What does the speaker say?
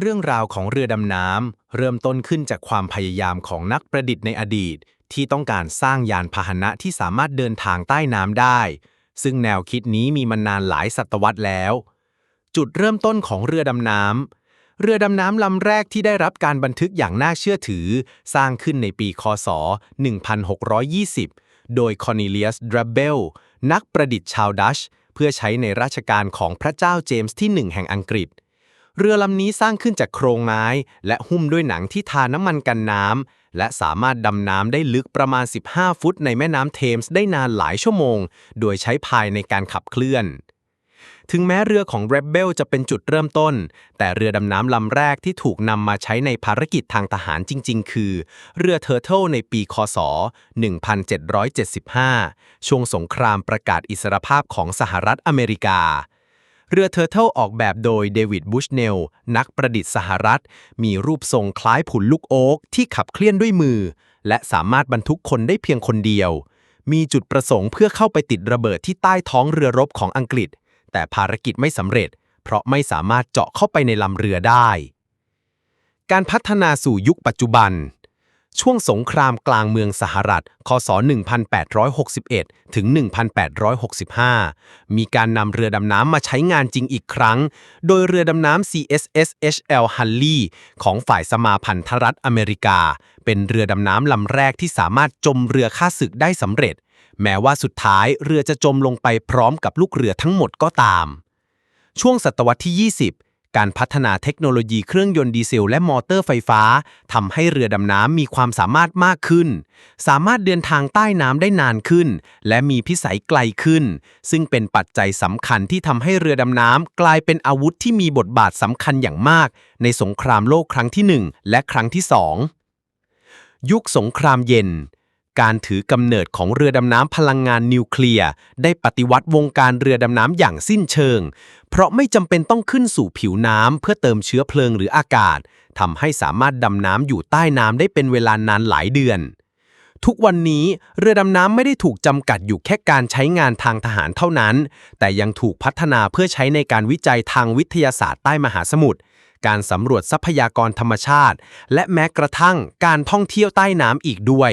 เรื่องราวของเรือดำน้ำเริ่มต้นขึ้นจากความพยายามของนักประดิษฐ์ในอดีต ที่ต้องการสร้างยานพาหนะที่สามารถเดินทางใต้น้ำได้ ซึ่งแนวคิดนี้มีมานานหลายศตวรรษแล้ว จุดเริ่มต้นของเรือดำน้ำเรือดำน้ำลำแรกที่ได้รับการบันทึกอย่างน่าเชื่อถือ สร้างขึ้นในปีคศ 1620 โดยคอร์เนเลียสดรับเบลนักประดิษฐ์ชาวดัช เพื่อใช้ในราชการของพระเจ้าเจมส์ที่หนึ่งแห่งอังกฤษเเรือลำนี้สร้างขึ้นจากโครงไม้ และหุ้มด้วยหนังที่ทาน้ำมันกันน้ำ และสามารถดำน้ำได้ลึกประมาณ 15 ฟุตในแม่น้ำเทมส์ได้นานหลายชั่วโมง โดยใช้พายในการขับเคลื่อน ถึงแม้เรือของ Rebel จะเป็นจุดเริ่มต้น แต่เรือดำน้ำลำแรกที่ถูกนำมาใช้ในภารกิจทางทหารจริง ๆ คือ เรือ Turtle ในปี คศ 1775 ช่วงสงครามประกาศอิสรภาพของสหรัฐอเมริกา เรือ Turtle ออกแบบโดยเดวิดบุชเนล นักประดิษฐ์สหรัฐ มีรูปทรงคล้ายผุนลูกโอ๊กที่ขับเคลื่อนด้วยมือ และสามารถบรรทุกคนได้เพียงคนเดียว มีจุดประสงค์เพื่อเข้าไปติดระเบิดที่ใต้ท้องเรือรบของอังกฤษ แต่ภารกิจไม่สำเร็จ เพราะไม่สามารถเจาะเข้าไปในลำเรือได้ การพัฒนาสู่ยุคปัจจุบัน ช่วงสงครามกลางเมืองสหรัฐ คศ 1861 ถึง 1865 มีการนำเรือดำน้ำมาใช้งานจริงอีกครั้ง โดยเรือดำน้ำ CSS HL Hulley ของฝ่ายสมาพันธรัฐอเมริกา เป็นเรือดำน้ำลำแรกที่สามารถจมเรือฆ่าศึกได้สำเร็จ แม้ว่าสุดท้ายเรือจะจมลงไปพร้อมกับลูกเรือทั้งหมดก็ตาม ช่วงศตวรรษที่ 20 การพัฒนาเทคโนโลยีเครื่องยนต์ดีเซลและมอเตอร์ไฟฟ้าทำให้เรือดำน้ำมีความสามารถมากขึ้น สามารถเดินทางใต้น้ำได้นานขึ้น และมีพิสัยไกลขึ้น ซึ่งเป็นปัจจัยสำคัญที่ทำให้เรือดำน้ำกลายเป็นอาวุธที่มีบทบาทสำคัญอย่างมาก ในสงครามโลกครั้งที่ 1 และครั้งที่ 2 ยุคสงครามเย็น การถือกำเนิดของเรือดำน้ำพลังงานนิวเคลียร์ได้ปฏิวัติวงการเรือดำน้ำอย่างสิ้นเชิง เพราะไม่จำเป็นต้องขึ้นสู่ผิวน้ำเพื่อเติมเชื้อเพลิงหรืออากาศทำให้สามารถดำน้ำอยู่ใต้น้ำได้เป็นเวลานานหลายเดือน ทุกวันนี้เรือดำน้ำไม่ได้ถูกจำกัดอยู่แค่การใช้งานทางทหารเท่านั้น แต่ยังถูกพัฒนาเพื่อใช้ในการวิจัยทางวิทยาศาสตร์ใต้มหาสมุทรการสำรวจทรัพยากรธรรมชาติ และแม้กระทั่งการท่องเที่ยวใต้น้ำอีกด้วย